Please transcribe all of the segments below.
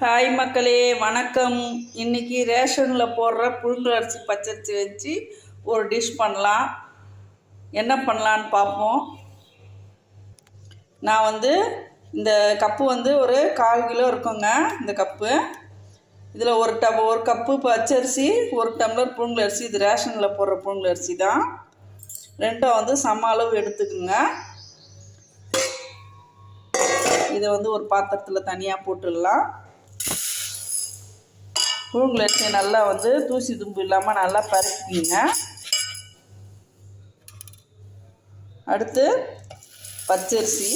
Hi மக்களே வணக்கம். இன்னைக்கு ரேஷனில் போடுற புழுங்கல் அரிசி பச்சரிசி வச்சு ஒரு டிஷ் பண்ணலாம். என்ன பண்ணலான்னு பார்ப்போம். நான் வந்து இந்த கப்பு வந்து ஒரு கால் கிலோ இருக்குங்க இந்த கப்பு. இதில் ஒரு டப் ஒரு கப்பு பச்சரிசி ஒரு டம்ளர் புழுங்கல் அரிசி. இது ரேஷனில் போடுற புழுங்கல் அரிசி தான். ரெண்டும் வந்து சம அளவு எடுத்துக்குங்க. இதை வந்து ஒரு பாத்திரத்தில் தனியாக போட்டுடலாம். புழுங்கல் அரிசியை நல்லா வந்து தூசி தும்பு இல்லாமல் நல்லா பறிக்கிங்க அடுத்து பச்சரிசி.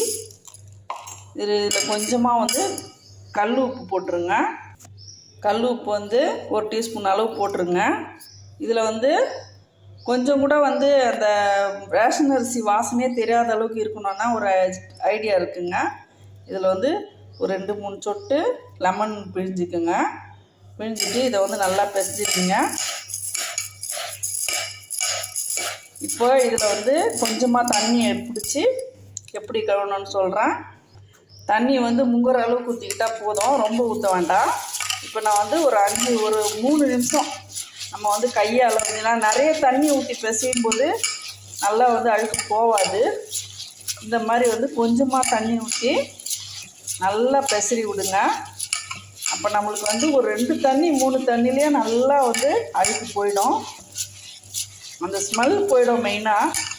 இது இதில் கொஞ்சமாக வந்து கல் உப்பு போட்டுருங்க. கல் உப்பு வந்து ஒரு டீஸ்பூன் அளவு போட்டுருங்க. இதில் வந்து கொஞ்சம் கூட வந்து அந்த ரேஷன் அரிசி வாசனையே தெரியாத அளவுக்கு இருக்கணும்னா ஒரு ஐடியா இருக்குங்க. இதில் வந்து ஒரு ரெண்டு மூணு சொட்டு லெமன் பிழிஞ்சிக்குங்க. பிழிஞ்சிட்டு இதை வந்து நல்லா பிசைஞ்சிக்கிங்க இப்போ இதில் வந்து கொஞ்சமாக தண்ணியை பிடிச்சி எப்படி கழுவணும்னு சொல்கிறேன். தண்ணி வந்து முங்குற அளவுக்கு ஊற்றிக்கிட்டால் போதும் ரொம்ப ஊற்ற வேண்டாம். இப்போ நான் வந்து ஒரு அஞ்சு ஒரு மூணு நிமிஷம் நம்ம வந்து கையால் வந்து நிறைய தண்ணி ஊற்றி பிசையும் போது நல்லா வந்து அழுக்கு போகாது. இந்த மாதிரி வந்து கொஞ்சமாக தண்ணி ஊற்றி நல்லா பெசரி விடுங்க. அப்போ நம்மளுக்கு வந்து ஒரு ரெண்டு தண்ணி மூணு தண்ணிலேயே நல்லா வந்து அழுக்கு போயிடும். அந்த ஸ்மெல் போயிடும் மெயினாக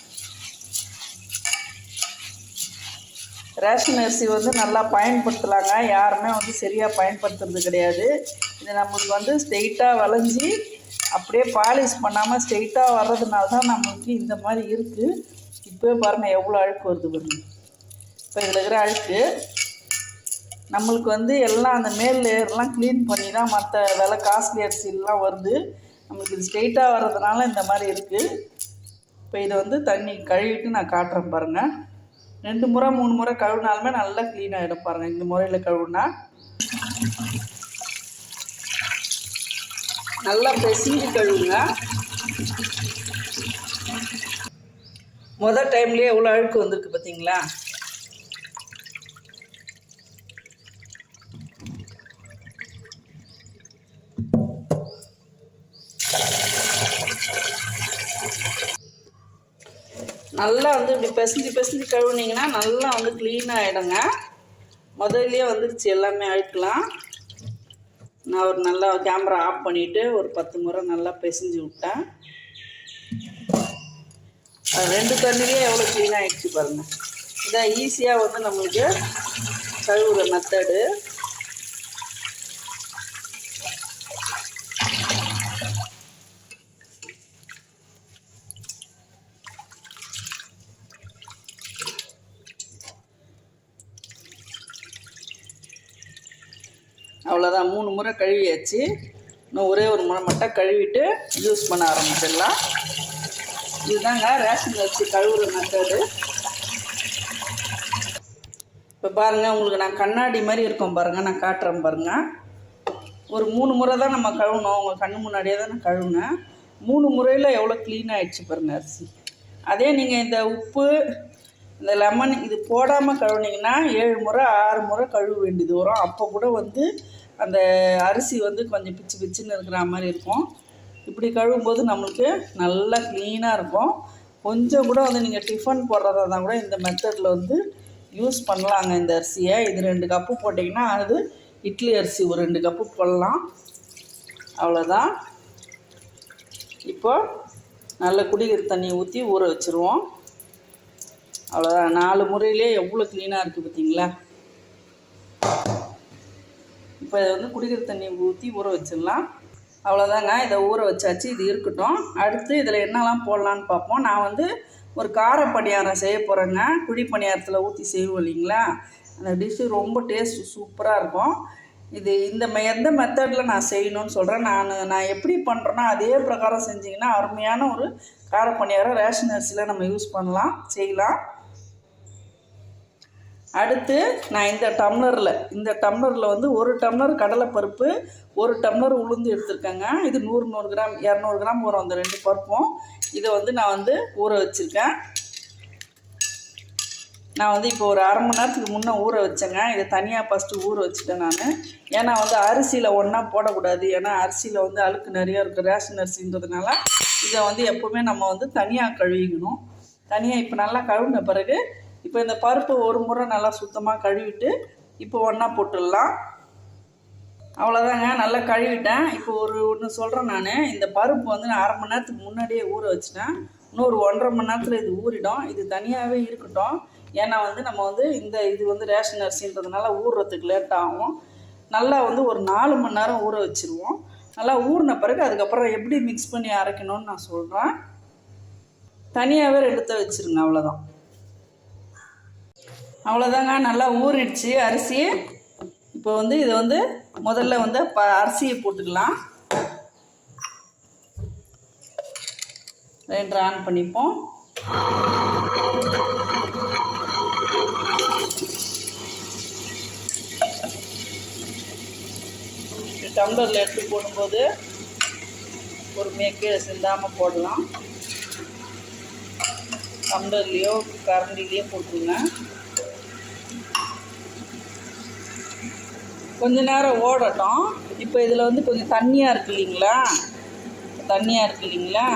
ரேஷன் அரிசி வந்து நல்லா பயன்படுத்தலாங்க. யாருமே வந்து சரியாக பயன்படுத்துறது கிடையாது. இது நம்மளுக்கு வந்து ஸ்ட்ரெயிட்டாக வளைஞ்சி அப்படியே பாலிஷ் பண்ணாமல் ஸ்ட்ரெயிட்டாக வர்றதுனால தான் நம்மளுக்கு இந்த மாதிரி இருக்குது இப்போ பாருங்கள் எவ்வளோ அழுக்கு வருது பாருங்க. இப்போ இதில் இருக்கிற அழுக்கு. நம்மளுக்கு வந்து எல்லாம் அந்த மேல் லேயர்லாம் க்ளீன் பண்ணி தான் மற்ற விலை காஸ்ட்லி அரிசிலாம் வருது. நம்மளுக்கு இது ஸ்ட்ரெயிட்டாக வர்றதுனால இந்த மாதிரி இருக்குது இப்போ இதை வந்து தண்ணி கழுவிட்டு நான் காட்டுறேன் பாருங்கள் ரெண்டு முறை மூணு முறை கழுவினாலுமே நல்லா க்ளீன் ஆகிடும் பாருங்கள் இந்த முறையில் கழுவுனா. நல்லா பெசிஞ்சு கழுவுங்க. மொதல் டைம்லேயே எவ்வளோ அழுக்கு வந்திருக்கு பார்த்தீங்களா நல்லா வந்து இப்படி பிசைஞ்சு பிசைஞ்சு கழுவுனீங்கன்னா நல்லா வந்து க்ளீனாக ஆகிடுங்க முதல்லையே வந்துருச்சு எல்லாமே அழுக்கலாம் நான் ஒரு நல்லா கேமரா ஆஃப் பண்ணிவிட்டு ஒரு பத்து முறை நல்லா பிசைஞ்சு விட்டேன். அது ரெண்டு தண்ணிலேயே எவ்வளோ க்ளீன் ஆகிடுச்சு பாருங்கள் இதான் ஈஸியாக வந்து நம்மளுக்கு கழுவுற மெத்தடு அவ்வளோதான் மூணு முறை கழுவியாச்சு. இன்னும் ஒரே ஒரு முறை மட்டும் கழுவிட்டு யூஸ் பண்ண ஆரம்பிச்சிடலாம். இதுதாங்க ரேஷன் அரிசி கழுவுற மெத்தடு இப்போ பாருங்கள் உங்களுக்கு நான் கண்ணாடி மாதிரி இருக்கும் பாருங்கள் நான் காட்டுறேன் பாருங்கள் ஒரு மூணு முறை தான் நம்ம கழுவணும். உங்கள் கண்ணு முன்னாடியே தான் நான் கழுவுனேன். மூணு முறையில் எவ்வளோ க்ளீன் ஆகிடுச்சு பாருங்கள் அரிசி. அதே நீங்கள் இந்த உப்பு இந்த லெமன் இது போடாமல் கழுவுனீங்கன்னா ஏழு முறை ஆறு முறை கழுவ வேண்டியது வரும். அப்போ கூட வந்து அந்த அரிசி வந்து கொஞ்சம் பிச்சு பிச்சுன்னு இருக்கிற மாதிரி இருக்கும். இப்படி கழுவும்போது நம்மளுக்கு நல்லா க்ளீனாக இருக்கும். கொஞ்சம் கூட வந்து நீங்கள் டிஃபன் போடுறதா இருந்தால் கூட இந்த மெத்தடில் வந்து யூஸ் பண்ணலாங்க இந்த அரிசியை. இது ரெண்டு கப்பு போட்டிங்கன்னா அது இட்லி அரிசி ஒரு ரெண்டு கப்பு போடலாம். அவ்வளோதான் இப்போ நல்ல குடிகிற தண்ணியை ஊற்றி ஊற வச்சுருவோம். அவ்வளோதான் நாலு முறையிலே எவ்வளோ க்ளீனாக இருக்குது பார்த்தீங்களா இப்போ இதை வந்து குடிக்கிற தண்ணி ஊற்றி ஊற வச்சிடலாம். அவ்வளோதாங்க இதை ஊற வச்சாச்சு. இது இருக்கட்டும். அடுத்து இதில் என்னெல்லாம் போடலான்னு பார்ப்போம். நான் வந்து ஒரு கார பணியாரம் செய்ய போகிறேங்க குழி பணியாரத்தில் ஊற்றி செய்வோம் இல்லைங்களா? அந்த டிஷ்ஷு ரொம்ப டேஸ்ட் சூப்பராக இருக்கும். இது இந்த மெ எந்த மெத்தடில் நான் செய்யணும்னு சொல்கிறேன் நான் நான் எப்படி பண்ணுறேன்னா அதே பிரகாரம் செஞ்சிங்கன்னா அருமையான ஒரு கார பணியாரம் ரேஷன் அரிசியில் நம்ம யூஸ் பண்ணலாம் செய்யலாம். அடுத்து நான் இந்த டம்ளரில் இந்த டம்ளரில் வந்து ஒரு டம்ளர் கடலைப்பருப்பு ஒரு டம்ளர் உளுந்து எடுத்திருக்கேங்க. இது நூறு நூறு கிராம் இரநூறு கிராம் வரும் அந்த ரெண்டு பருப்பும். இதை வந்து நான் வந்து ஊற வச்சுருக்கேன். நான் வந்து இப்போ ஒரு அரை மணி நேரத்துக்கு முன்னே ஊற வச்சேங்க. இதை தனியாக ஃபஸ்ட்டு ஊற வச்சுட்டேன் நான். ஏன்னா வந்து அரிசியில் ஒன்றா போடக்கூடாது. ஏன்னா அரிசியில் வந்து அழுக்கு நிறையா இருக்குது ரேஷன் அரிசின்றதுனால இதை வந்து எப்போவுமே நம்ம வந்து தனியாக கழுவிக்கணும். தனியாக இப்போ நல்லா கழுவின பிறகு இப்போ இந்த பருப்பு ஒரு முறை நல்லா சுத்தமாக கழுவிட்டு இப்போ ஒன்றா போட்டுடலாம். அவ்வளோதாங்க நல்லா கழுவிட்டேன். இப்போ ஒரு ஒன்று சொல்கிறேன் நான். இந்த பருப்பு வந்து நான் அரை மணி நேரத்துக்கு முன்னாடியே ஊற வச்சிட்டேன். இன்னொரு ஒன்றரை மணி நேரத்தில் இது ஊறிடும். இது தனியாகவே இருக்கட்டும். ஏன்னா வந்து நம்ம வந்து இந்த இது வந்து ரேஷன் அரிசின்றதுனால ஊறுறதுக்கு லேட் ஆகும். நல்லா வந்து ஒரு நாலு மணி நேரம் ஊற வச்சுருவோம். நல்லா ஊறின பிறகு அதுக்கப்புறம் எப்படி மிக்ஸ் பண்ணி அரைக்கணும்னு நான் சொல்கிறேன் தனியாகவே எடுத்து வச்சுருங்க அவ்வளோதான் அவ்வளோதாங்க நல்லா ஊறிடுச்சு அரிசி. இப்போ வந்து இதை வந்து முதல்ல வந்து ப அரிசியை போட்டுக்கலாம். ரெண்டு ஆன் பண்ணிப்போம். டம்ளரில் எடுத்து போடும்போது பொறுமையாக கீழே சிந்தாமல் போடலாம். டம்ளர்லேயோ கரண்டிலேயோ போட்டுருங்க. கொஞ்ச நேரம் ஓடட்டும். இப்போ இதில் வந்து கொஞ்சம் தண்ணியாக இருக்கு இல்லைங்களா? தண்ணியாக இருக்கு இல்லைங்களா?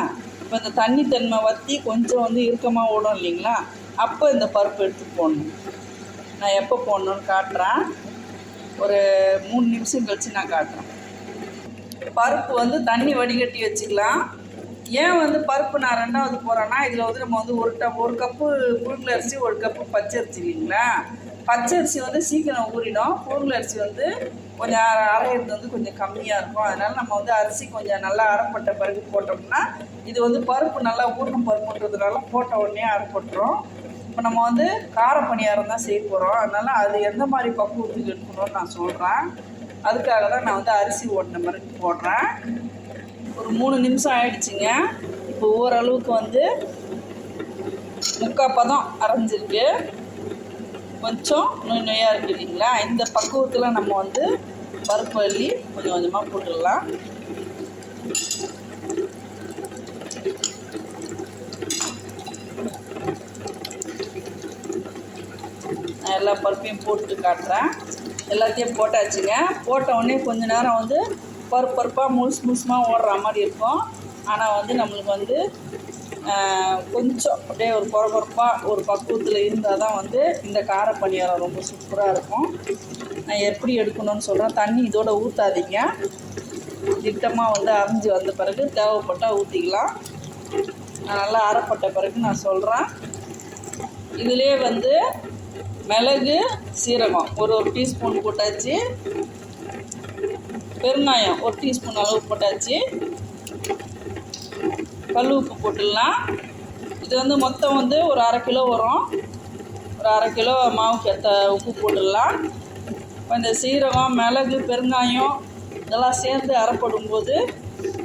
இப்போ இந்த தண்ணி தன்மை வற்றி கொஞ்சம் வந்து இறுக்கமாக ஓடும் இல்லைங்களா? அப்போ இந்த பருப்பு எடுத்து போடணும். நான் எப்போ போடணுன்னு காட்டுறேன். ஒரு மூணு நிமிஷம் கழித்து நான் காட்டுறேன். பருப்பு வந்து தண்ணி வடிகட்டி வச்சுக்கலாம். ஏன் வந்து பருப்பு நான் ரெண்டாவது போகிறேன்னா இதில் வந்து நம்ம வந்து ஒரு டப் ஒரு கப்பு புழுங்கல் அரிசி ஒரு கப்பு பச்சரிசி இல்லைங்களா? பச்சரிசி வந்து சீக்கிரம் ஊறிடும். பொருள் அரிசி வந்து கொஞ்சம் அர- அரையிறது வந்து கொஞ்சம் கம்மியாக இருக்கும். அதனால் நம்ம வந்து அரிசி கொஞ்சம் நல்லா அரைப்பட்ட பிறகு போட்டோம்னா இது வந்து பருப்பு நல்லா ஊறின பருப்புன்றதுனால போட்ட உடனே அரைப்பட்டுரும். இப்போ நம்ம வந்து கார பணியாரம் தான் செய்ய போகிறோம் அதனால் அது எந்த மாதிரி பக்குவத்துக்கு எடுக்கணும்னு நான் சொல்கிறேன் அதுக்காக தான் நான் வந்து அரிசி ஓட்டின பிறகு போடுறேன். ஒரு மூணு நிமிஷம் ஆயிடுச்சுங்க. இப்போ ஓரளவுக்கு வந்து முக்கால் பதம் அரைஞ்சிருக்கு. கொஞ்சம் நொய் நொய்யாக இருக்கு இல்லைங்களா இந்த பக்குவத்தில் நம்ம வந்து பருப்பு அள்ளி கொஞ்சம் கொஞ்சமாக போட்டுடலாம். நான் எல்லா பருப்பையும் போட்டு காட்டுறேன். எல்லாத்தையும் போட்டாச்சுங்க. போட்ட உடனே கொஞ்ச நேரம் வந்து பருப்பு பருப்பாக முழுசு முழுசுமாக ஓடுற மாதிரி இருக்கும். ஆனால் வந்து நம்மளுக்கு வந்து கொஞ்சம் அப்படியே ஒரு குறகுறப்பாக ஒரு பக்குவத்தில் இருந்தால் தான் வந்து இந்த கார பணியாரம் ரொம்ப சூப்பராக இருக்கும். நான் எப்படி எடுக்கணும்னு சொல்கிறேன் தண்ணி இதோட ஊற்றாதீங்க திட்டமாக வந்து அரைஞ்சி வந்த பிறகு தேவைப்பட்டால் ஊற்றிக்கலாம் நான் நல்லா அரைப்பட்ட பிறகு நான் சொல்கிறேன் இதுலேயே வந்து மிளகு சீரகம் ஒரு ஒரு டீஸ்பூன் போட்டாச்சு. பெருங்காயம் ஒரு டீஸ்பூன் அளவு போட்டாச்சு. கல் உப்பு போட்டுடலாம். இது வந்து மொத்தம் வந்து ஒரு அரை கிலோ வரும். ஒரு அரை கிலோ மாவுக்கு ஏற்ற உப்பு போட்டுடலாம். இப்போ இந்த சீரகம் மிளகு பெருங்காயம் இதெல்லாம் சேர்ந்து அரைப்படும்போது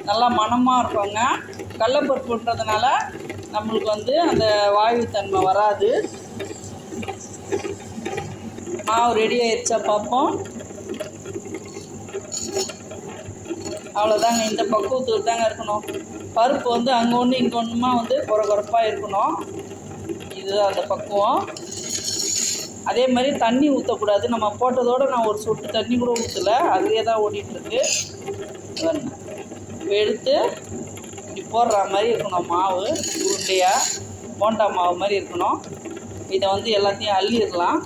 நல்லா மணமாக இருக்குங்க. கடலப்பருப்புன்றதுனால நம்மளுக்கு வந்து அந்த வாயு தன்மை வராது. மாவு ரெடி ஆயிடுச்சா பார்ப்போம். அவ்வளோதாங்க இந்த பக்குவத்துக்கு தாங்க இருக்கணும். பருப்பு வந்து அங்கே ஒன்று இங்கே ஒன்றுமா வந்து குறை குறைப்பாக இருக்கணும். இதுதான் அந்த பக்குவம். அதே மாதிரி தண்ணி ஊற்றக்கூடாது நம்ம போட்டதோடு நான் ஒரு சொட்டு தண்ணி கூட ஊற்றலை அதுலேயே தான் ஓடிட்டுருக்கு. எடுத்து இப்படி போடுற மாதிரி இருக்கணும். மாவு உருண்டையாக போண்டா மாவு மாதிரி இருக்கணும். இதை வந்து எல்லாத்தையும் அள்ளிடலாம்.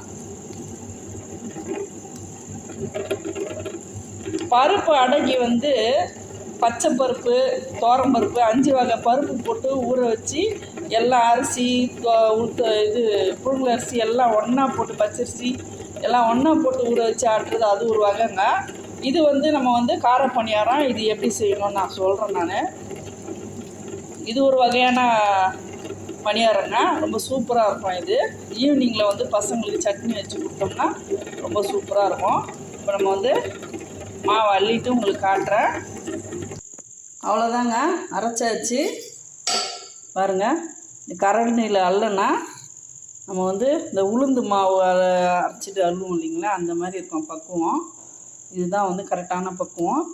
பருப்பு அடகி வந்து பச்சை பருப்பு பருப்பு அஞ்சு வகை பருப்பு போட்டு ஊற வச்சு எல்லா அரிசி இது புழுங்கல் அரிசி எல்லாம் ஒன்றா போட்டு பச்சரிசி எல்லாம் ஒன்றா போட்டு ஊற வச்சு ஆட்டுறது அது ஒரு வகைங்க. இது வந்து நம்ம வந்து கார பணியாரம் இது எப்படி செய்யணும்னு நான் சொல்கிறேன் நான். இது ஒரு வகையான பணியாரங்க. ரொம்ப சூப்பராக இருக்கும் இது. ஈவினிங்கில் வந்து பசங்களுக்கு சட்னி வச்சு கொடுத்தோம்னா ரொம்ப சூப்பராக இருக்கும். இப்போ நம்ம வந்து மாவு அள்ளிட்டு உங்களுக்கு காட்டுறேன். அவ்வளோதாங்க. அரைச்சாச்சு. பாருங்கள் இந்த கரண்டியில் அல்லனா நம்ம வந்து இந்த உளுந்து மாவு அரைச்சிட்டு அள்ளுவோம் இல்லைங்களா? அந்த மாதிரி இருக்கும் பக்குவம். இதுதான் வந்து கரெக்டான பக்குவம்.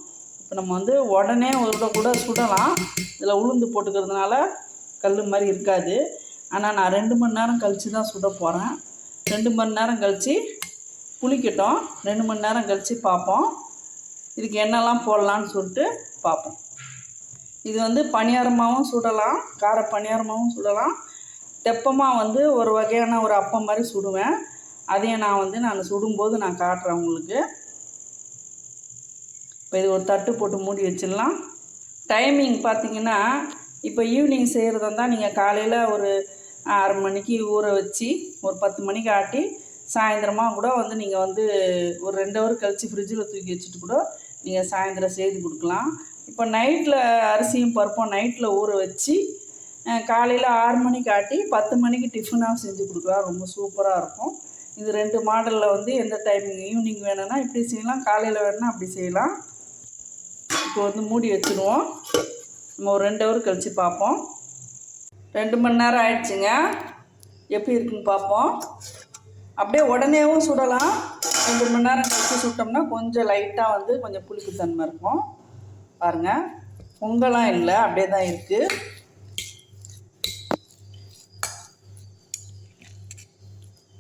இப்போ நம்ம வந்து உடனே ஒரு கூட சுடலாம். இதில் உளுந்து போட்டுக்கிறதுனால கல் மாதிரி இருக்காது. ஆனால் நான் ரெண்டு மணி நேரம் கழித்து தான் சுட போகிறேன் ரெண்டு மணி நேரம் கழித்து புளிக்கட்டும். ரெண்டு மணி நேரம் கழித்து பார்ப்போம். இதுக்கு என்னெல்லாம் போடலான்னு சொல்லிட்டு பார்ப்போம். இது வந்து பணியாரமாகவும் சுடலாம் கார பணியாரமாகவும் சுடலாம். தெப்பமாக வந்து ஒரு வகையான ஒரு அப்பம் மாதிரி சுடுவேன். அதையும் நான் வந்து நான் சுடும்போது நான் காட்டுறேன் உங்களுக்கு. இப்போ இது ஒரு தட்டு போட்டு மூடி வச்சிடலாம். டைமிங் பார்த்தீங்கன்னா இப்போ ஈவினிங் செய்கிறதா இருந்தால் நீங்கள் காலையில் ஒரு ஆறு மணிக்கு ஊற வச்சு ஒரு பத்து மணிக்கு ஆட்டி சாயந்தரமாக கூட வந்து நீங்கள் வந்து ஒரு ரெண்டு ஹவர் கழித்து ஃப்ரிட்ஜில் தூக்கி வச்சுட்டு கூட நீங்கள் சாயந்தரம் செய்து கொடுக்கலாம். இப்போ நைட்டில் அரிசியும் பருப்பும் நைட்டில் ஊற வச்சு காலையில் ஆறு மணிக்கு ஆட்டி பத்து மணிக்கு டிஃபனாக செஞ்சு கொடுக்கலாம் ரொம்ப சூப்பராக இருக்கும். இது ரெண்டு மாடலில் வந்து எந்த டைமிங் ஈவினிங் வேணும்னா இப்படி செய்யலாம் காலையில் வேணும்னா அப்படி செய்யலாம். இப்போ வந்து மூடி வச்சுருவோம். நம்ம ஒரு ரெண்டு ஹவர் கழித்து பார்ப்போம். ரெண்டு மணி நேரம் ஆயிடுச்சுங்க. எப்படி இருக்குன்னு பார்ப்போம். அப்படியே உடனேவும் சுடலாம். ரெண்டு மணி நேரம் கழித்து சுட்டோம்னா கொஞ்சம் லைட்டாக வந்து கொஞ்சம் புளிப்புத்தன்மை இருக்கும். பாருங்கள் பொங்கலாம் இல்லை அப்படியே தான் இருக்குது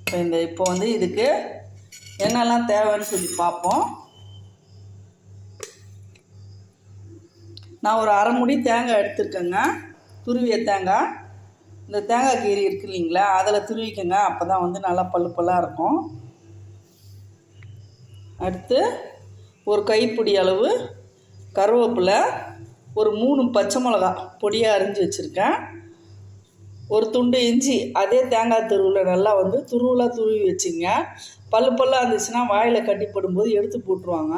இப்போ இந்த இப்போ வந்து இதுக்கு என்னெல்லாம் தேவைன்னு சொல்லி பார்ப்போம். நான் ஒரு அரை முடி தேங்காய் எடுத்துருக்கேங்க. துருவிய தேங்காய். இந்த தேங்காய் கீரி இருக்கு இல்லைங்களா அதில் துருவிக்கங்க. அப்போ தான் வந்து நல்லா பல்லு பல்லாக இருக்கும். அடுத்து ஒரு கைப்பிடி அளவு கருவேப்பிலை ஒரு மூணு பச்சை மிளகா பொடியாக அரிஞ்சு வச்சுருக்கேன். ஒரு துண்டு இஞ்சி அதே தேங்காய் துருவில் நல்லா வந்து துருவலாக துருவி வச்சுங்க. பல்லு பல்லாக இருந்துச்சுன்னா வாயில் கட்டி போடும்போது எடுத்து போட்டுருவாங்க.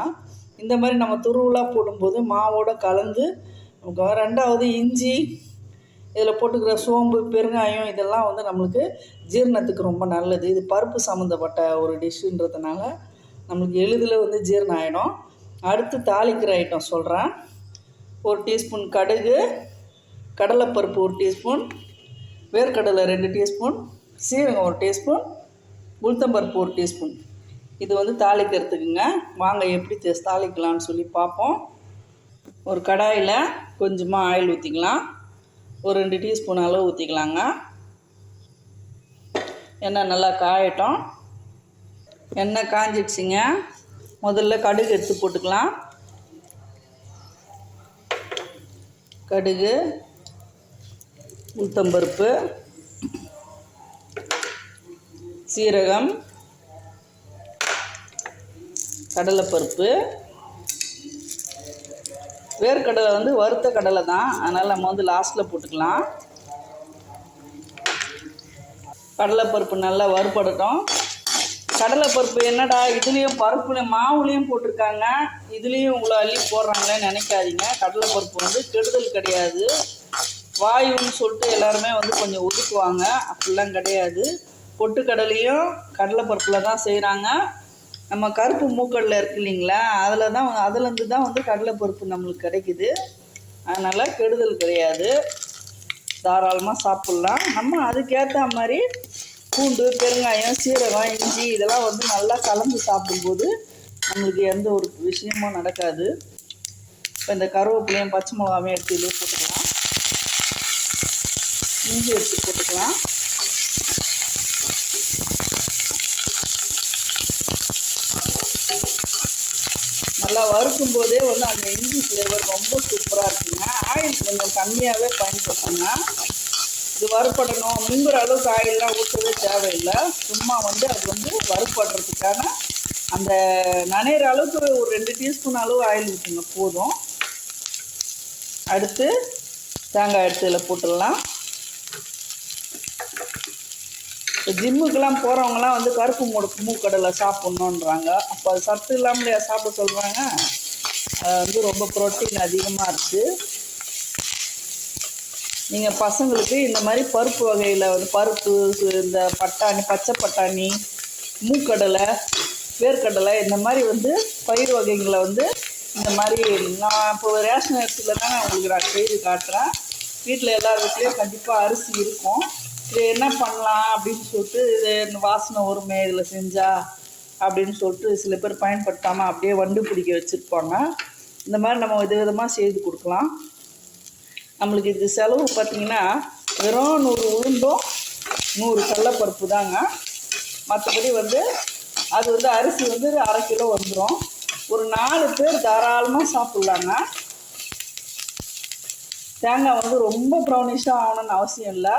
இந்த மாதிரி நம்ம துருவலாக போடும்போது மாவோடு கலந்து நமக்கு ரெண்டாவது இஞ்சி இதில் போட்டுக்கிற சோம்பு பெருங்காயம் இதெல்லாம் வந்து நம்மளுக்கு ஜீரணத்துக்கு ரொம்ப நல்லது. இது பருப்பு சம்மந்தப்பட்ட ஒரு டிஷ்ஷுன்றதுனால நம்மளுக்கு எளிதில் வந்து ஜீரணம் ஆகிடும் அடுத்து தாளிக்கிற ஐட்டம் சொல்கிறேன் ஒரு டீஸ்பூன் கடுகு கடலைப்பருப்பு ஒரு டீஸ்பூன் வேர்க்கடலை ரெண்டு டீஸ்பூன் சீரகம் ஒரு டீஸ்பூன் உளுத்தம்பருப்பு ஒரு டீஸ்பூன் இது வந்து தாளிக்கிறதுக்குங்க. வாங்க எப்படி தே- தாளிக்கலாம்னு சொல்லி பார்ப்போம். ஒரு கடாயில் கொஞ்சமாக ஆயில் ஊற்றிக்கலாம் ஒரு ரெண்டு டீஸ்பூன் அளவு ஊற்றிக்கலாங்க எண்ணெய் நல்லா காயட்டும். எண்ணெய் காஞ்சிடுச்சுங்க. முதல்ல கடுகு எடுத்து போட்டுக்கலாம். கடுகு உளுத்தம்பருப்பு சீரகம் கடலைப்பருப்பு. வேர்க்கடலை வந்து வறுத்த கடலை தான். அதனால் நம்ம வந்து லாஸ்ட்டில் போட்டுக்கலாம். கடலைப்பருப்பு நல்லா வறுபடட்டும். கடலைப்பருப்பு என்னடா இதுலேயும் பருப்புல மாவுலேயும் போட்டிருக்காங்க. இதுலேயும் உங்களை அள்ளி போடுறாங்களேன்னு நினைக்காதீங்க. கடலைப்பருப்பு வந்து கெடுதல் கிடையாது. வாயுன்னு சொல்லிட்டு எல்லாருமே வந்து கொஞ்சம் ஒதுக்குவாங்க. அப்படிலாம் கிடையாது. பொட்டுக்கடலையும் கடலைப்பருப்பில் தான் செய்கிறாங்க நம்ம கருப்பு மூக்கடலை இருக்கு இல்லைங்களா? அதில் தான் அதுலேருந்து தான் வந்து கடலைப்பருப்பு நம்மளுக்கு கிடைக்குது. அதனால் கெடுதல் கிடையாது. தாராளமாக சாப்பிட்லாம். நம்ம அதுக்கேற்ற மாதிரி பூண்டு பெருங்காயம் சீரகம் இஞ்சி இதெல்லாம் வந்து நல்லா கலந்து சாப்பிடும்போது நம்மளுக்கு எந்த ஒரு விஷயமும் நடக்காது. இப்போ இந்த கருவேப்பிலையும் பச்சை மிளகாவையும் எடுத்து இதில் போட்டுக்கலாம். இஞ்சி எடுத்து போட்டுக்கலாம். நல்லா வறுக்கும் போதே வந்து அந்த இஞ்சி ஃப்ளேவர் ரொம்ப சூப்பராக இருக்குங்க. ஆயில் கொஞ்சம் கம்மியாகவே பயன்படுத்துங்க. இது வறுபடணும் முங்குற அளவுக்கு ஆயிலெலாம் ஊற்றவே தேவையில்லை. சும்மா வந்து அது வந்து வறுபடுறதுக்கான அந்த நனைகிற அளவுக்கு ஒரு ரெண்டு டீஸ்பூன் அளவு ஆயில் ஊற்றுங்க போதும். அடுத்து தேங்காய் எடுத்து இதில் போட்டுடலாம். இப்போ ஜிம்முக்கெல்லாம் போகிறவங்களாம் வந்து கருப்பு மூடு மூக்கடலை சாப்பிட்ணுன்றாங்க. அப்போ அது சத்து இல்லாமலையா சாப்பிட சொல்கிறாங்க அது வந்து ரொம்ப ப்ரோட்டீன் அதிகமாக இருக்குது நீங்கள் பசங்களுக்கு இந்த மாதிரி பருப்பு வகையில் வந்து பருப்பு இந்த பட்டாணி பச்சை பட்டாணி மூக்கடலை வேர்க்கடலை இந்த மாதிரி வந்து பயிர் வகைகளை வந்து இந்த மாதிரி நான் இப்போ ரேஷன் அரிசியில் தான் நான் உங்களுக்கு நான் செய்து காட்டுறேன். வீட்டில் எல்லா வீட்லேயும் கண்டிப்பாக அரிசி இருக்கும். இது என்ன பண்ணலாம் அப்படின்னு சொல்லிட்டு இது இந்த வாசனை வருமே இதில் செஞ்சா அப்படின்னு சொல்லிட்டு சில பேர் பயன்படுத்தாமல் அப்படியே வண்டு பிடிக்க வச்சுருப்பாங்க. இந்த மாதிரி நம்ம வித விதமாக செய்து கொடுக்கலாம். நம்மளுக்கு இது செலவு பார்த்திங்கன்னா வெறும் நூறு உளுந்தும் நூறு கடலப்பருப்பு தாங்க. மற்றபடி வந்து அது வந்து அரிசி வந்து அரை கிலோ வந்துடும் ஒரு நாலு பேர் தாராளமாக சாப்பிட்லாங்க. தேங்காய் வந்து ரொம்ப ப்ரௌனிஷாக ஆகணும்னு அவசியம் இல்லை.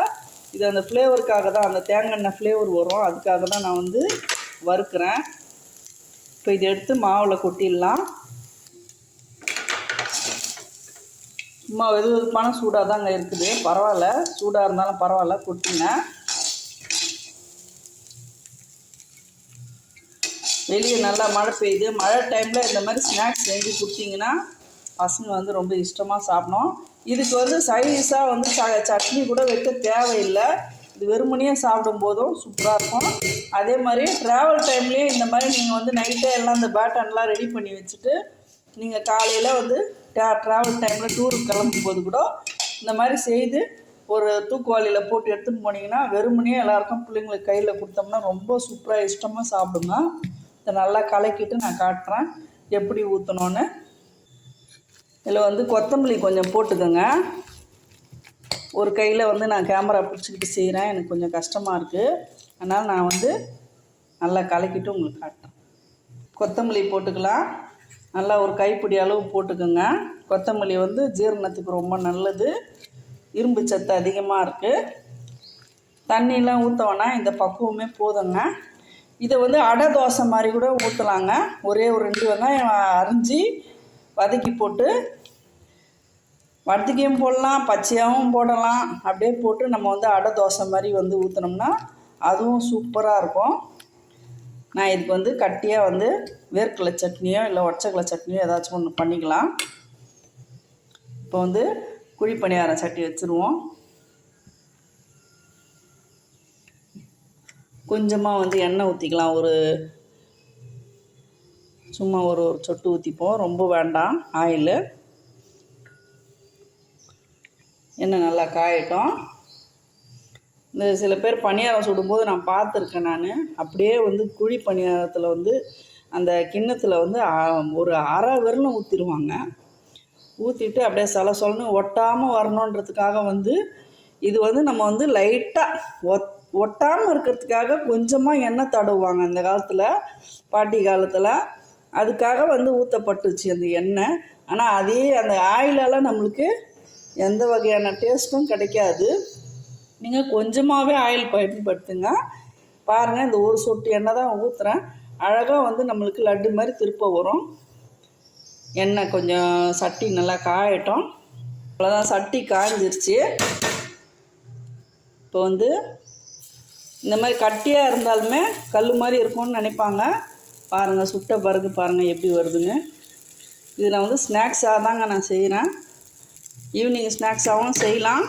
இது அந்த ஃப்ளேவருக்காக தான் அந்த தேங்காய் எண்ணெய் ஃப்ளேவர் வரும். அதுக்காக தான் நான் வந்து வறுக்கிறேன். இப்போ இதை எடுத்து மாவில் கொட்டிடலாம். சும்மா வெது வெதுப்பான சூடாக தாங்க இருக்குது. பரவாயில்ல. சூடாக இருந்தாலும் பரவாயில்ல. கொட்டுங்க. வெளியே நல்லா மழை பெய்யுது. மழை டைமில் இந்த மாதிரி ஸ்நாக்ஸ் செஞ்சு கொடுத்தீங்கன்னா பசங்க வந்து ரொம்ப இஷ்டமாக சாப்பிடும் இதுக்கு வந்து சைடிஷாக வந்து ச சட்னி கூட வைக்க தேவையில்லை. இது வெறுமனையாக சாப்பிடும் போதும் சூப்பராக இருக்கும். அதே மாதிரி ட்ராவல் டைம்லேயே இந்த மாதிரி நீங்கள் வந்து நைட்டே எல்லாம் இந்த பேட்டன்லாம் ரெடி பண்ணி வச்சுட்டு நீங்கள் காலையில் வந்து ட்ராவல் டைமில் டூருக்கு கிளம்பும்போது கூட இந்த மாதிரி செய்து ஒரு தூக்குவாளியில் போட்டு எடுத்துன்னு போனீங்கன்னா வெறுமனையே எல்லாருக்கும் பிள்ளைங்களுக்கு கையில் கொடுத்தோம்னா ரொம்ப சூப்பராக இஷ்டமாக சாப்பிடுங்க இதை நல்லா கலக்கிட்டு நான் காட்டுறேன் எப்படி ஊற்றணுன்னு இதில் வந்து கொத்தமல்லி கொஞ்சம் போட்டுக்கோங்க. ஒரு கையில் வந்து நான் கேமரா பிடிச்சிக்கிட்டு செய்கிறேன் எனக்கு கொஞ்சம் கஷ்டமாக இருக்குது அதனால் நான் வந்து நல்லா கலக்கிட்டு உங்களுக்கு காட்டுறேன். கொத்தமல்லி போட்டுக்கலாம். நல்லா ஒரு கைப்பிடி அளவு போட்டுக்கோங்க. கொத்தமல்லி வந்து ஜீரணத்துக்கு ரொம்ப நல்லது. இரும்பு சத்து அதிகமாக இருக்குது தண்ணியெலாம் ஊற்றோன்னா இந்த பக்குவமே போதுங்க. இதை வந்து அடை தோசை மாதிரி கூட ஊற்றலாங்க ஒரே ஒரு ரெண்டு வெங்காயம் அரிஞ்சு வதக்கி போட்டு வதக்கியும் போடலாம் பச்சையாகவும் போடலாம். அப்படியே போட்டு நம்ம வந்து அடை தோசை மாதிரி வந்து ஊற்றினோம்னா அதுவும் சூப்பராக இருக்கும். நான் இதுக்கு வந்து கட்டியாக வந்து வேர்க்கடலை சட்னியோ இல்லை ஒச்சக்கலை சட்னியோ ஏதாச்சும் ஒன்று பண்ணிக்கலாம். இப்போ வந்து குழி பணியாரம் சட்டி வச்சுருவோம். கொஞ்சமாக வந்து எண்ணெய் ஊற்றிக்கலாம் ஒரு சும்மா ஒரு ஒரு சொட்டு ஊற்றிப்போம் ரொம்ப வேண்டாம். ஆயில். எண்ணெய் நல்லா காயட்டும். இந்த சில பேர் பணியாரம் சுடும்போது நான் பார்த்துருக்கேன் நான். அப்படியே வந்து குழி பணியாரத்தில் வந்து அந்த கிண்ணத்தில் வந்து ஒரு அரை விரலும் ஊற்றிடுவாங்க ஊற்றிட்டு அப்படியே சல சொல்லணும் ஒட்டாமல் வரணுன்றதுக்காக வந்து இது வந்து நம்ம வந்து லைட்டாக ஒத் ஒட்டாமல் இருக்கிறதுக்காக கொஞ்சமாக எண்ணெய் தடவுவாங்க. அந்த காலத்தில் பாட்டி காலத்தில் அதுக்காக வந்து ஊற்றப்பட்டுச்சு அந்த எண்ணெய். ஆனால் அதே அந்த ஆயிலெல்லாம் நம்மளுக்கு எந்த வகையான டேஸ்ட்டும் கிடைக்காது. நீங்கள் கொஞ்சமாகவே ஆயில் பயன்படுத்துங்க. பாருங்கள் இந்த ஒரு சொட்டு எண்ணெய் தான் ஊற்றுறேன் அழகாக வந்து நம்மளுக்கு லட்டு மாதிரி திருப்ப வரும். எண்ணெய் கொஞ்சம் சட்டி நல்லா காயட்டும். அவ்வளோதான் சட்டி காய்ஞ்சிருச்சு இப்போ வந்து இந்த மாதிரி கட்டியாக இருந்தாலுமே கல் மாதிரி இருக்கும்னு நினைப்பாங்க. பாருங்கள் சுட்ட பிறகு பாருங்கள் எப்படி வருதுங்க இது நான் வந்து ஸ்நாக்ஸாக தாங்க நான் செய்கிறேன் ஈவினிங் ஸ்நாக்ஸாகவும் செய்யலாம்.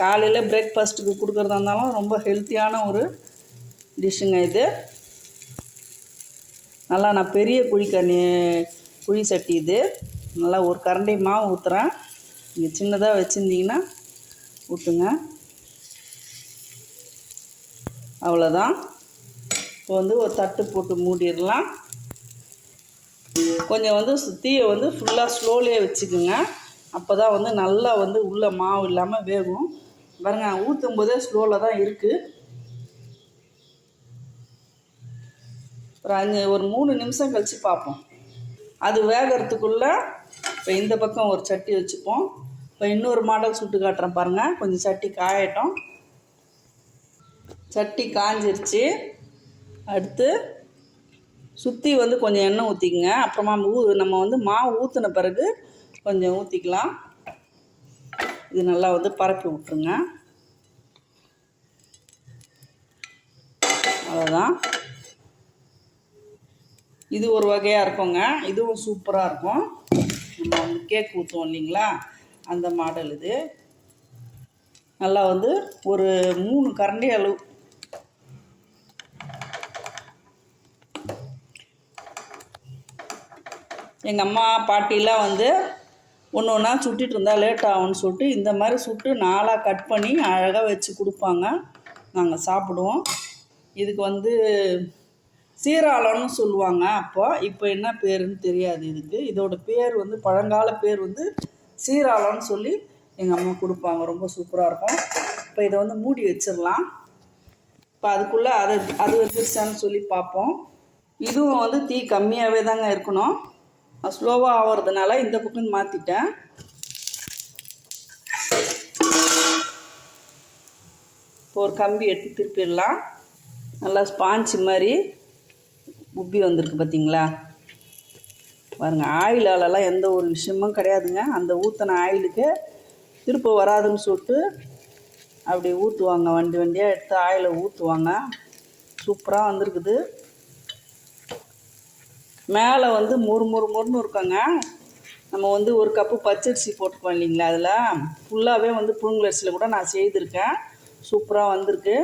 காலையில் பிரேக்ஃபாஸ்ட்டுக்கு கொடுக்குறதா இருந்தாலும் ரொம்ப ஹெல்த்தியான ஒரு டிஷ்ஷுங்க இது. நல்லா நான் பெரிய குழிக்கண்ணி குழி சட்டி இது. நல்லா ஒரு கரண்டி மாவு ஊற்றுறேன் நீங்கள் சின்னதாக வச்சுருந்தீங்கன்னா ஊற்றுங்க அவ்வளோதான் இப்போ வந்து ஒரு தட்டு போட்டு மூடிடலாம். கொஞ்சம் வந்து தீயை வந்து ஃபுல்லாக ஸ்லோலியே வச்சுக்கோங்க. அப்போ தான் வந்து நல்லா வந்து உள்ளே மாவு இல்லாமல் வேகும். பாருங்கள் ஊற்றும் போதே ஸ்லோவில் தான் இருக்குது ஒரு அஞ்சு ஒரு மூணு நிமிஷம் கழித்து பார்ப்போம். அது வேகிறதுக்குள்ளே இப்போ இந்த பக்கம் ஒரு சட்டி வச்சுப்போம். இப்போ இன்னொரு மாடல் சுட்டு காட்டுறேன் பாருங்கள் கொஞ்சம் சட்டி காயட்டும். சட்டி காஞ்சிருச்சு. அடுத்து சுற்றி வந்து கொஞ்சம் எண்ணெய் ஊற்றிக்கங்க அப்புறமா ஊ நம்ம வந்து மாவு ஊற்றின பிறகு கொஞ்சம் ஊற்றிக்கலாம் இது நல்லா வந்து பரப்பி விட்ருங்க அவ்வளோதான் இது ஒரு வகையாக இருக்குங்க. இதுவும் சூப்பராக இருக்கும். நம்ம வந்து கேக் ஊற்றுவோம் இல்லைங்களா? அந்த மாடல் இது. நல்லா வந்து ஒரு மூணு கரண்டி அளவு. எங்கள் அம்மா பாட்டிலாம் வந்து ஒன்று ஒன்றா சுட்டிட்டு இருந்தால் லேட் ஆகும்னு சொல்லிட்டு இந்த மாதிரி சுட்டு நாளாக கட் பண்ணி அழகாக வச்சு கொடுப்பாங்க. நாங்கள் சாப்பிடுவோம். இதுக்கு வந்து சீராளம்னு சொல்லுவாங்க. அப்போ இப்போ என்ன பேருன்னு தெரியாது இதுக்கு. இதோட பேர் வந்து பழங்கால பேர் வந்து சீராளம்னு சொல்லி எங்கள் அம்மா கொடுப்பாங்க. ரொம்ப சூப்பராக இருக்கும். இப்போ இதை வந்து மூடி வச்சிடலாம். இப்போ அதுக்குள்ளே அதை அது வந்துருச்சான்னு சொல்லி பார்ப்போம். இதுவும் வந்து தீ கம்மியாகவே தாங்க இருக்கணும். ஸ்லோவாக ஆகிறதுனால இந்த பக்கம் மாற்றிட்டேன் இப்போ ஒரு கம்பி எடுத்து திருப்பிடலாம். நல்லா ஸ்பாஞ்சு மாதிரி உப்பி வந்திருக்கு பார்த்தீங்களா பாருங்கள் ஆயிலாலலாம் எந்த ஒரு விஷயமும் கிடையாதுங்க. அந்த ஊற்றின ஆயிலுக்கு திருப்ப வராதுன்னு சொல்லிட்டு அப்படி ஊற்றுவாங்க வண்டி வண்டியாக எடுத்து ஆயிலை ஊற்றுவாங்க சூப்பராக வந்திருக்குது. மேலே வந்து முறு முறு முறுன்னு இருக்கோங்க. நம்ம வந்து ஒரு கப்பு பச்சரிசி போட்டுக்குவோம் இல்லைங்களா அதில்? ஃபுல்லாகவே வந்து புழுங்கலரிசியில் கூட நான் செய்திருக்கேன். சூப்பராக வந்திருக்கு.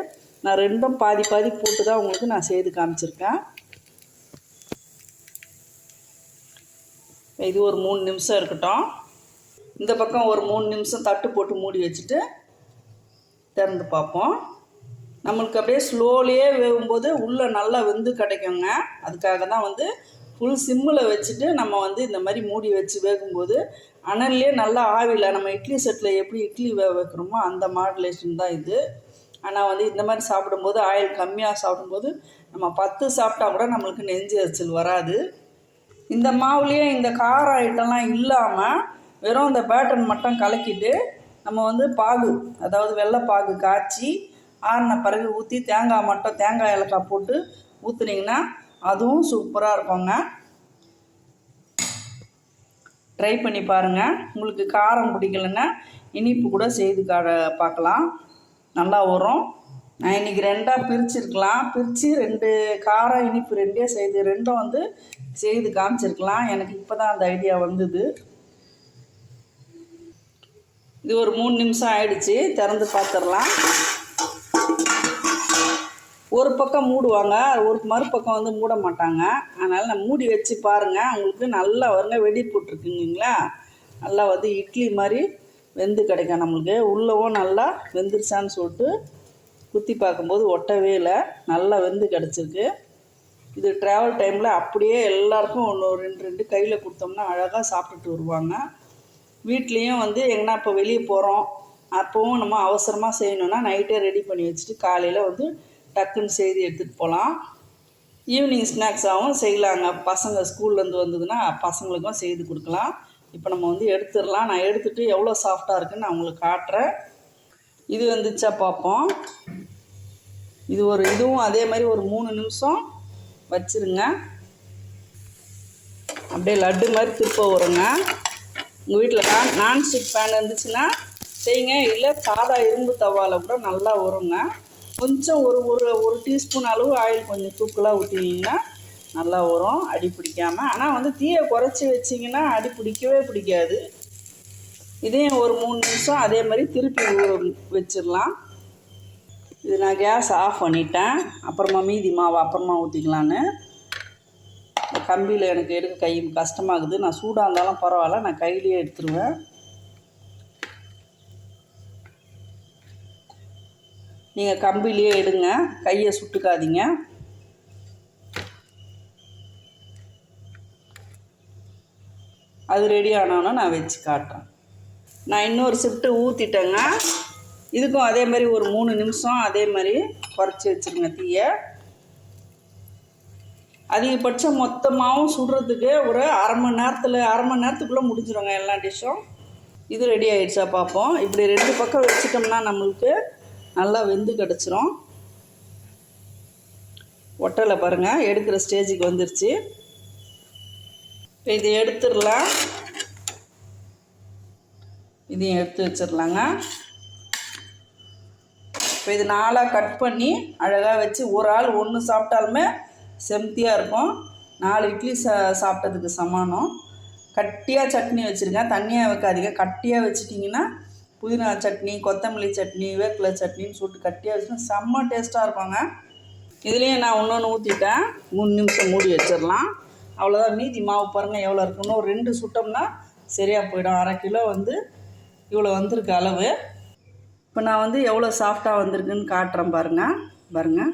நான் ரெண்டும் பாதி பாதி போட்டு தான் உங்களுக்கு நான் செய்து காமிச்சிருக்கேன். இது ஒரு மூணு நிமிஷம் இருக்கட்டும். இந்த பக்கம் ஒரு மூணு நிமிஷம் தட்டு போட்டு மூடி வச்சுட்டு திறந்து பார்ப்போம். நம்மளுக்கு அப்படியே ஸ்லோலியே வேகும்போது உள்ளே நல்லா வெந்து கிடைக்குங்க. அதுக்காக தான் வந்து ஃபுல் சிம்மில் வச்சுட்டு நம்ம வந்து இந்த மாதிரி மூடி வச்சு வேகும்போது அனல்லே நல்லா ஆவியில் நம்ம இட்லி செட்டில் எப்படி இட்லி வேக வைக்கிறோமோ அந்த மாடுலேஷன் தான் இது. ஆனால் வந்து இந்த மாதிரி சாப்பிடும்போது ஆயில் கம்மியாக சாப்பிடும்போது நம்ம பத்து சாப்பிட்டா கூட நம்மளுக்கு நெஞ்சு எரிச்சல் வராது. இந்த மாவுலேயே இந்த கார ஐட்டம்லாம் இல்லாமல் வெறும் இந்த பேட்டர்ன் மட்டும் கலக்கிட்டு நம்ம வந்து பாகு அதாவது வெள்ளை பாகு காய்ச்சி ஆறின பிறகு ஊற்றி தேங்காய் மட்டும் தேங்காய் இலக்காய் போட்டு ஊற்றுனீங்கன்னா அதுவும் சூப்பராக இருக்குங்க. ட்ரை பண்ணி பாருங்கள் உங்களுக்கு காரம் பிடிக்கலன்னா இனிப்பு கூட செய்து கா பார்க்கலாம். நல்லா வரும். நான் இன்றைக்கி ரெண்டாக பிரிச்சிருக்கலாம். பிரித்து ரெண்டு காரம் இனிப்பு ரெண்டே செய்து ரெண்டும் வந்து செய்து காமிச்சிருக்கலாம். எனக்கு இப்போ தான் அந்த ஐடியா வந்தது. இது ஒரு மூணு நிமிஷம் ஆயிடுச்சு. திறந்து பார்த்துடலாம் ஒரு பக்கம் மூடுவாங்க ஒரு மறுபக்கம் வந்து மூட மாட்டாங்க. அதனால் நான் மூடி வச்சு பாருங்கள் உங்களுக்கு நல்லா வருங்க. வெடி போட்டிருக்குங்களா? நல்லா வந்து இட்லி மாதிரி வெந்து கிடைக்கும் நம்மளுக்கு. உள்ளவும் நல்லா வெந்துருச்சான்னு சொல்லிட்டு குத்தி பார்க்கும்போது ஒட்டவே இல்லை. நல்லா வெந்து கிடச்சிருக்கு. இது ட்ராவல் டைமில் அப்படியே எல்லாருக்கும் ஒன்று ரெண்டு ரெண்டு கையில் கொடுத்தோம்னா அழகாக சாப்பிட்டுட்டு வருவாங்க. வீட்லேயும் வந்து எங்கன்னா இப்போ வெளியே போகிறோம் அப்போவும் நம்ம அவசரமாக செய்யணுன்னா நைட்டே ரெடி பண்ணி வச்சுட்டு காலையில் வந்து டக்குன்னு செய்து எடுத்துகிட்டு போகலாம் ஈவினிங் ஸ்நாக்ஸாகவும் செய்யலாங்க. பசங்க ஸ்கூல்லேருந்து வந்ததுன்னா பசங்களுக்கும் செய்து கொடுக்கலாம். இப்போ நம்ம வந்து எடுத்துடலாம். நான் எடுத்துகிட்டு எவ்வளோ சாஃப்டாக இருக்குன்னு நான் உங்களுக்கு காட்டுறேன். இது வந்துச்சா பார்ப்போம் இது ஒரு இதுவும் அதே மாதிரி ஒரு மூணு நிமிஷம் வச்சுருங்க. அப்படியே லட்டு மாதிரி திருப்ப வருங்க உங்கள் வீட்டில் நான் நான்ஸ்டிக் பேன் இருந்துச்சுன்னா செய்யுங்க. இல்லை சாதா இரும்பு தவாவில் கூட நல்லா வருங்க கொஞ்சம் ஒரு ஒரு ஒரு டீஸ்பூன் அளவு ஆயில் கொஞ்சம் தூக்கலாக ஊற்றினீங்கன்னா நல்லா வரும் அடி பிடிக்காமல் ஆனால் வந்து தீயை குறைச்சி வச்சிங்கன்னா அடி பிடிக்கவே பிடிக்காது. இதையும் ஒரு மூணு நிமிஷம் அதே மாதிரி திருப்பி ஊற வச்சிடலாம். இது நான் கேஸ் ஆஃப் பண்ணிட்டேன். அப்புறமா மீதி மாவு அப்புறமா ஊற்றிக்கலான்னு இந்த கம்பியில் எனக்கு எடுக்க கை கஷ்டமாகுது. நான் சூடாக இருந்தாலும் பரவாயில்ல. நான் கையிலேயே எடுத்துருவேன். நீங்கள் கம்பிலேயே எடுங்க. கையை சுட்டுக்காதீங்க. அது ரெடி ஆனோன்னா நான் வச்சு காட்டுறேன். நான் இன்னொரு ஷிஃப்ட்டு ஊற்றிட்டேங்க இதுக்கும் அதே மாதிரி ஒரு மூணு நிமிஷம் அதே மாதிரி குறைச்சி வச்சுருங்க தீயை. அதிகபட்சம் மொத்தமாகவும் சுடுறதுக்கு ஒரு அரை மணி நேரத்தில் அரை மணி நேரத்துக்குள்ளே முடிஞ்சிடுங்க எல்லா டிஷ்ஷும் இது ரெடி ஆகிடுச்சா பார்ப்போம் இப்படி ரெண்டு பக்கம் வச்சுட்டோம்னா நம்மளுக்கு நல்லா வெந்து கிடச்சிரும். ஒட்டலை பாருங்கள் எடுக்கிற ஸ்டேஜுக்கு வந்துருச்சு. இப்போ இதை எடுத்துடலாம். இதையும் எடுத்து வச்சிடலாங்க இப்போ இது நாளாக கட் பண்ணி அழகாக வச்சு ஒரு ஆள் ஒன்று சாப்பிட்டாலுமே செம்தியாக இருக்கும். நாலு இட்லி சா சாப்பிட்டதுக்கு சமானம். கட்டியாக சட்னி வச்சுருக்கேன் தண்ணியாக வைக்காதீங்க கட்டியாக வச்சுட்டிங்கன்னா புதினா சட்னி கொத்தமல்லி சட்னி வேப்பிலை சட்னின்னு சொல்லிட்டு கட்டியாக வச்சுன்னா செம்ம டேஸ்ட்டாக இருப்பாங்க இதுலேயும் நான் இன்னொன்று ஊற்றிட்டேன் மூணு நிமிஷம் மூடி வச்சிடலாம் அவ்வளோதான் மீதி மாவு பாருங்கள் எவ்வளோ இருக்குன்னு. ஒரு ரெண்டு சுட்டோம்னா சரியாக போயிடும். அரை கிலோ வந்து இவ்வளோ வந்திருக்க அளவு. இப்போ நான் வந்து எவ்வளோ சாஃப்டாக வந்திருக்குன்னு காட்டுறேன் பாருங்கள் பாருங்கள்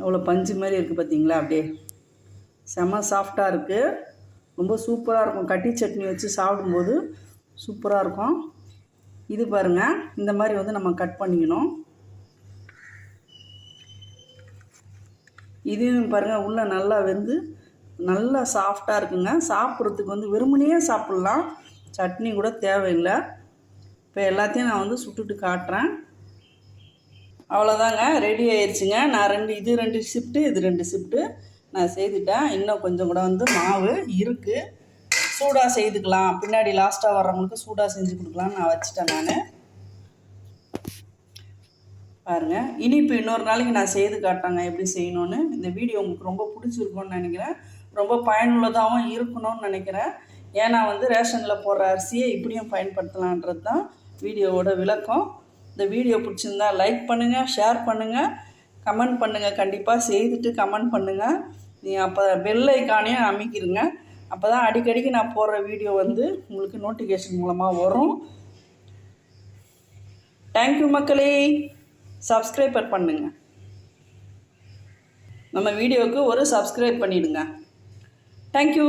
எவ்வளோ பஞ்சு மாதிரி இருக்குது பார்த்தீங்களா அப்படியே. செம சாஃப்டாக இருக்குது ரொம்ப சூப்பராக இருக்கும். கட்டி சட்னி வச்சு சாப்பிடும்போது சூப்பராக இருக்கும். இது பாருங்கள் இந்த மாதிரி வந்து நம்ம கட் பண்ணிக்கணும். இதையும் பாருங்கள் உள்ளே நல்லா வெந்து நல்லா சாஃப்டாக இருக்குங்க. சாப்பிட்றதுக்கு வந்து வெறுமனையே சாப்பிட்லாம். சட்னி கூட தேவையில்லை. இப்போ எல்லாத்தையும் நான் வந்து சுட்டுட்டு காட்டுறேன். அவ்வளோதாங்க ரெடி ஆயிடுச்சுங்க நான் ரெண்டு இது ரெண்டு ஷிஃப்ட்டு இது ரெண்டு ஷிஃப்ட்டு நான் செய்துட்டேன். இன்னும் கொஞ்சம் கூட வந்து மாவு இருக்குது சூடாக செய்துக்கலாம். பின்னாடி லாஸ்ட்டாக வர்றவங்களுக்கு சூடாக செஞ்சு கொடுக்கலான்னு நான் வச்சுட்டேன் நான். பாருங்கள் இனிப்பு இன்னொரு நாளைக்கு நான் செய்து காட்டாங்க எப்படி செய்யணும்னு. இந்த வீடியோ உங்களுக்கு ரொம்ப பிடிச்சிருக்கும்னு நினைக்கிறேன். ரொம்ப பயனுள்ளதாகவும் இருக்கணும்னு நினைக்கிறேன். ஏன்னா வந்து ரேஷனில் போடுற அரிசியை இப்படியும் பயன்படுத்தலான்றது தான் வீடியோவோட விளக்கம். இந்த வீடியோ பிடிச்சிருந்தா லைக் பண்ணுங்கள் ஷேர் பண்ணுங்கள் கமெண்ட் பண்ணுங்கள் கண்டிப்பாக செய்துட்டு கமெண்ட் பண்ணுங்கள் நீங்கள் அப்போ பெல் ஐக்கானையும் அமைக்கிருங்க. அப்போ தான் அடிக்கடிக்கு நான் போடுற வீடியோ வந்து உங்களுக்கு நோட்டிஃபிகேஷன் மூலமாக வரும். தேங்க்யூ மக்களே. சப்ஸ்கிரைபர் பண்ணுங்க. நம்ம வீடியோவுக்கு ஒரு சப்ஸ்கிரைப் பண்ணிவிடுங்க தேங்க்யூ